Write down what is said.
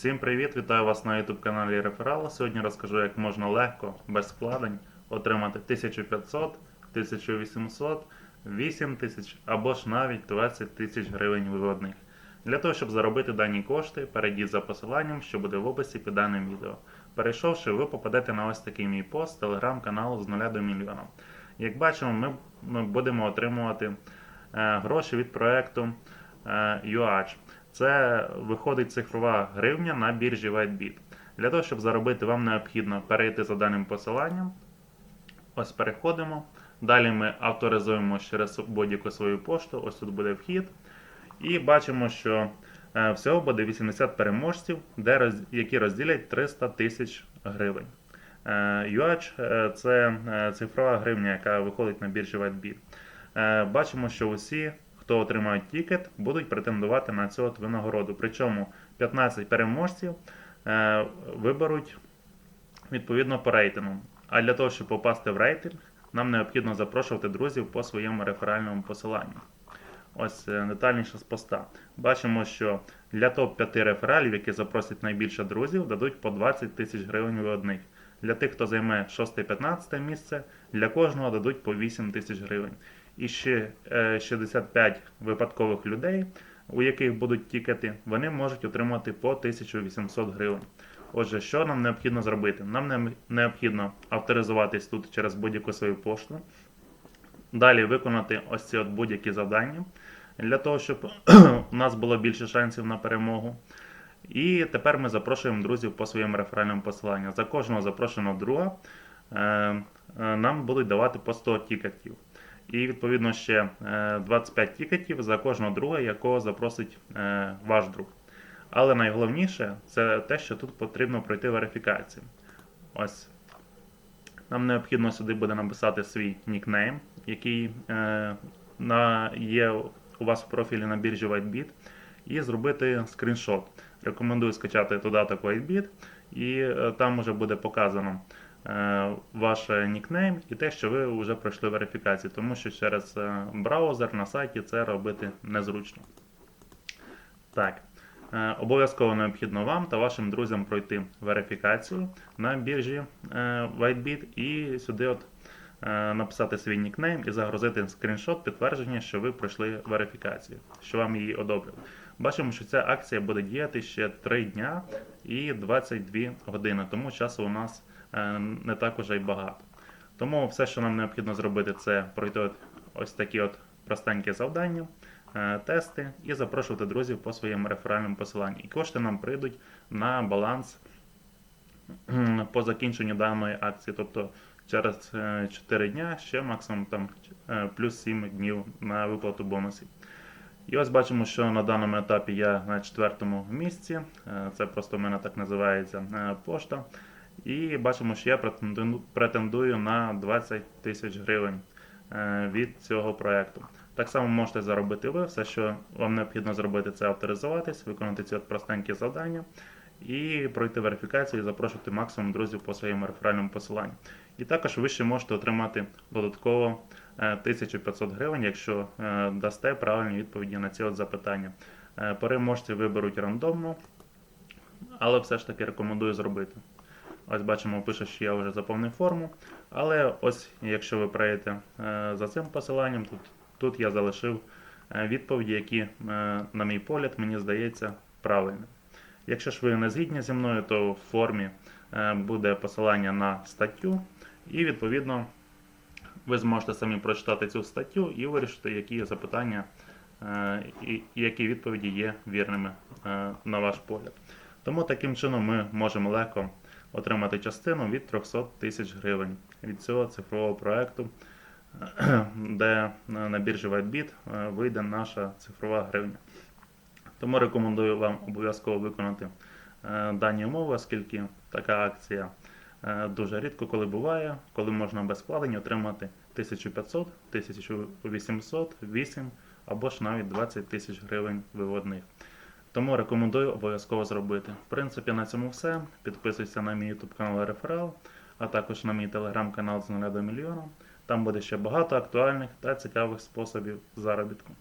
Всім привіт! Вітаю вас на YouTube каналі Реферал. Сьогодні розкажу, як можна легко, без вкладень, отримати 1500, 1800, 8000 або ж навіть 20 тисяч гривень виводних. Для того, щоб заробити дані кошти, перейдіть за посиланням, що буде в описі під даним відео. Перейшовши, ви попадете на ось такий мій пост телеграм-каналу з 0 до мільйона. Як бачимо, ми, ми будемо отримувати е, гроші від проекту е, UAH. Це виходить цифрова гривня на біржі WhiteBit. Для того, щоб заробити, вам необхідно перейти за даним посиланням. Ось переходимо. Далі ми авторизуємо через будь-яку свою пошту. Ось тут буде вхід. І бачимо, що е, всього буде 80 переможців, де які розділять 300 тисяч гривень. Е, UH це цифрова гривня, яка виходить на біржі WhiteBit. Бачимо, що усі, хто отримають тікет, будуть претендувати на цю от винагороду. Причому 15 переможців е, виберуть відповідно по рейтингу. А для того, щоб попасти в рейтинг, нам необхідно запрошувати друзів по своєму реферальному посиланню. Ось е, детальніше з поста. Бачимо, що для топ-5 рефералів, які запросять найбільше друзів, дадуть по 20 тисяч гривень виводних. Для тих, хто займе 6-15 місце, для кожного дадуть по 8 тисяч гривень. І ще е, 65 випадкових людей, у яких будуть тікети, вони можуть отримати по 1800 гривень. Отже, що нам необхідно зробити? Нам необхідно авторизуватись тут через будь-яку свою пошту. Далі виконати ось ці от будь-які завдання для того, щоб у нас було більше шансів на перемогу. І тепер ми запрошуємо друзів по своєму реферальному посиланню. За кожного запрошеного друга е, е, нам будуть давати по 100 тікетів. І відповідно ще е, 25 тікетів за кожного друга, якого запросить е, ваш друг. Але найголовніше це те, що тут потрібно пройти верифікацію. Ось нам необхідно сюди буде написати свій нікнейм, який е, на, є у вас в профілі на біржі WhiteBit, і зробити скріншот. Рекомендую скачати додаток WhiteBit, і е, там вже буде показано е, ваш нікнейм і те, що ви вже пройшли верифікацію, тому що через е, браузер на сайті це робити незручно. Так. Обов'язково необхідно вам та вашим друзям пройти верифікацію на біржі WhiteBit і сюди от написати свій нікнейм і загрузити скріншот підтвердження, що ви пройшли верифікацію, що вам її одобрили. Бачимо, що ця акція буде діяти ще 3 дня і 22 години, тому часу у нас е, не так уже й багато. Тому все, що нам необхідно зробити, це пройти ось такі от простенькі завдання, е, тести і запрошувати друзів по своєму реферальному посиланню. І кошти нам прийдуть на баланс по закінченню даної акції. Тобто через е, 4 дня ще максимум там е, плюс 7 днів на виплату бонусів. І ось бачимо, що на даному етапі я на четвертому місці. Е, Це просто в мене так називається е, пошта. І бачимо, що я претендую на 20 тисяч гривень е, від цього проекту. Так само можете заробити ви. Все, що вам необхідно зробити, це авторизуватись, виконати ці от простенькі завдання і пройти верифікацію і запрошувати максимум друзів по своєму реферальному посиланню. І також ви ще можете отримати додатково е, 1500 гривень, якщо е, дасте правильні відповіді на ці от запитання. Е, Переможці виберуть рандомно, але все ж таки рекомендую зробити. Ось бачимо, пише, що я вже заповнив форму. Але ось, якщо ви прийдете е, за цим посиланням, тут, тут я залишив е, відповіді, які, е, на мій погляд, мені здається правильними. Якщо ж ви не згідні зі мною, то в формі е, буде посилання на статтю, і відповідно ви зможете самі прочитати цю статтю і вирішити, які запитання е, і які відповіді є вірними е, на ваш погляд. Тому таким чином ми можемо легко отримати частину від 300 тисяч гривень від цього цифрового проекту, де на біржі WhiteBit вийде наша цифрова гривня. Тому рекомендую вам обов'язково виконати е, дані умови, оскільки така акція е, дуже рідко коли буває, коли можна без вкладень отримати 1500, 1800, 8 або ж навіть 20 тисяч гривень виводних. Тому рекомендую обов'язково зробити. В принципі, на цьому все. Підписуйся на мій YouTube канал Реферал, а також на мій телеграм-канал з 0 до мільйона. Там буде ще багато актуальних та цікавих способів заробітку.